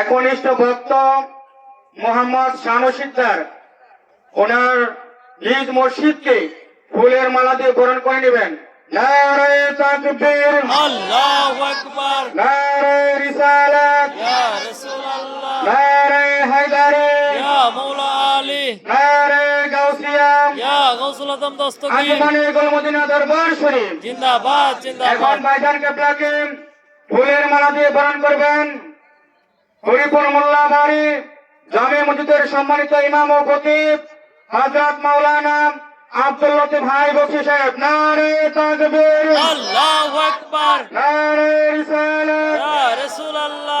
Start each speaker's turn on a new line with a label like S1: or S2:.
S1: একনিষ্ঠ ভক্ত মোহাম্মদ শানু সিকদার। ওনার নিজ মসজিদকে ফুলের মালা দিয়ে বরণ করে নেবেন। নারায় তাকবীর।
S2: আল্লাহু আকবার।
S1: নারায় রিসালাত।
S2: ইয়া রাসূলুল্লাহ।
S1: নারায় হায়দারি।
S2: ইয়া মাওলা আলী।
S1: নারায় গাউসিয়া।
S2: ইয়া গৌসুল আজম দস্তগীর।
S1: আজমানে গোলমদিনা দরবার শরীফ।
S2: জিন্দাবাদ
S1: এখন
S2: জিন্দাবাদ
S1: ভাইজান কেবলাকে ফুলের মালা দিয়ে বরণ করবেন। হরিপুর মোল্লা বাড়ি জামে মসজিদের সম্মানিত ইমাম ও খতিব হাজরাত মাওলানা আব্দুল লতিফ ভাই বক্সি সাহেব। নারে তাকবীর।
S2: আল্লাহু আকবার।
S1: নারে রিসালাত।
S2: ইয়া রাসূলুল্লাহ।